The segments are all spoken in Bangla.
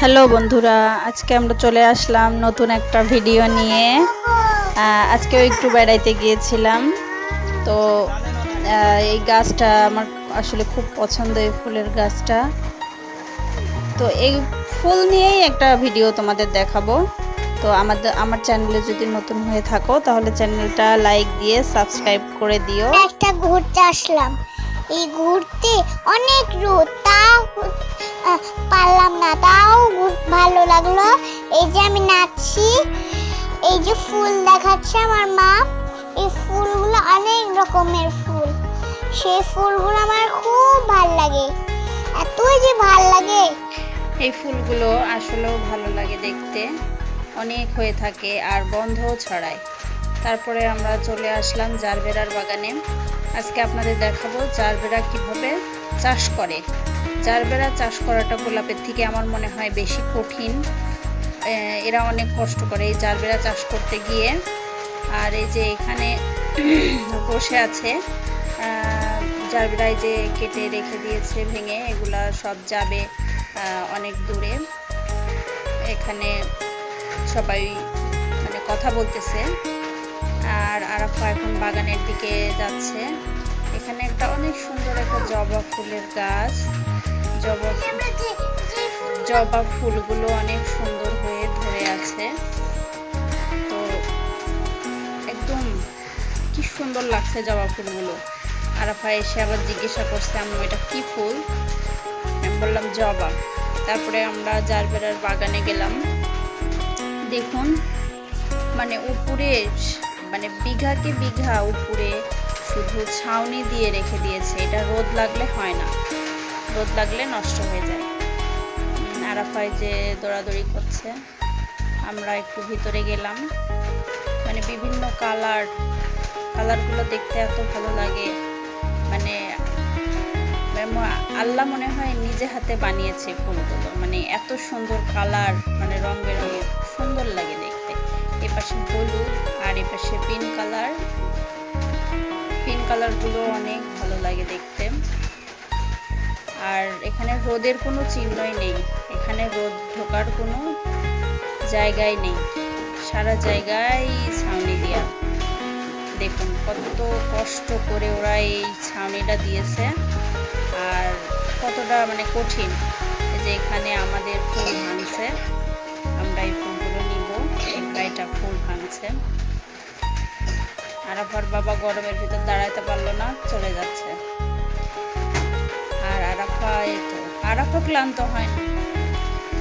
হ্যালো বন্ধুরা, আজকে আমরা চলে আসলাম নতুন একটা ভিডিও নিয়ে। আজকেও একটু বেড়াইতে গিয়েছিলাম। তো এই গাছটা আমার আসলে খুব পছন্দ এই ফুলের গাছটা। তো এই ফুল নিয়েই একটা ভিডিও তোমাদের দেখাবো। তো আমাদের, আমার চ্যানেলে যদি নতুন হয়ে থাকো, তাহলে চ্যানেলটা লাইক দিয়ে সাবস্ক্রাইব করে দিও। একটা ঘুরতে আসলাম। এই ঘুরতে অনেক রোদ, তাও পারলাম না, তাও ভালো লাগল। এই যে আমি নাচছি, এই যে ফুল দেখাচ্ছে আমার মা, এই ফুলগুলো অনেক রকমের ফুল। সেই ফুলগুলো আমার খুব ভালো লাগে, এতই যে ভালো লাগে। এই ফুলগুলো আসলেও ভালো লাগে দেখতে, অনেক হয়ে থাকে আর গন্ধও ছড়ায়। তারপরে আমরা চলে আসলাম জারবেরার বাগানে। আজকে আপনাদের দেখাবো জারবেরা কীভাবে চাষ করে। জারবেরা চাষ করাটা গোলাপের থেকে আমার মনে হয় বেশি কঠিন। এরা অনেক কষ্ট করে এই জারবেরা চাষ করতে গিয়ে। আর এই যে এখানে বসে আছে আহ, জারবেরাই যে কেটে রেখে দিয়েছে ভেঙে এগুলা সব যাবে অনেক দূরে। এখানে সবাই মানে কথা বলতেছে। আর এখন বাগানের দিকে যাচ্ছে। এখানে একটা অনেক সুন্দর একটা জবা ফুলের গাছ। জবা ফুল জবা ফুলগুলো অনেক সুন্দর হয়ে ধরে আছে। তো একদম কি সুন্দর লাগছে জবা ফুলগুলো। আরাফা এসে আবার জিজ্ঞাসা করছে আমি এটা কি ফুল? আমি বললাম, জবা। তারপরে আমরা জারবেরার বাগানে গেলাম। দেখুন মানে উপরে মানে বিঘাকে বিঘা উপরে শুধু ছাউনি দিয়ে রেখে দিয়েছে। এটা রোদ লাগলে হয় না। রোদ লাগলে নষ্ট হয়ে যায়। উম, আরাফায় যে দৌড়াদৌড়ি করছে আমরা একটু ভিতরে গেলাম। মানে বিভিন্ন কালার কালারগুলো দেখতে এত ভালো লাগে। মানে আল্লাহ মনে হয় নিজে হাতে বানিয়েছে ফুলগুলো মানে এত সুন্দর কালার মানে রং বেরঙের সুন্দর লাগে। পাশে হলুদ, আর এ পাশে পিঙ্ক কালার। পিঙ্ক কালারগুলো অনেক ভালো লাগে দেখতে। আর এখানে রোদের কোনো চিহ্নই নেই। এখানে রোদ ঢোকার কোনো জায়গাই নেই। সারা জায়গায় ছাউনি দেওয়া দেখুন কত কষ্ট করে ওরা এই ছাউনিটা দিয়েছে। আর কতটা মানে কঠিন যে এখানে আমাদের ফুল ভাঙছে। আরাফার বাবা গরমের ভিতর দাঁড়াইতে পারল না, চলে যাচ্ছে। আর আরাফা এই তো, আরাফা ক্লান্ত হয় না।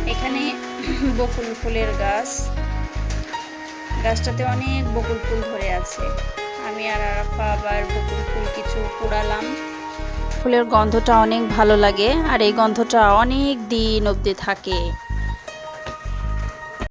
এখানে বকুল ফুলের গাছ। গাছটাতে অনেক বকুল ফুল ধরে আছে। আমি আর আরাফা আবার বকুল ফুল কিছু কুড়ালাম ফুলের গন্ধটা অনেক ভালো লাগে, আর এই গন্ধটা অনেক দিন অবধি থাকে।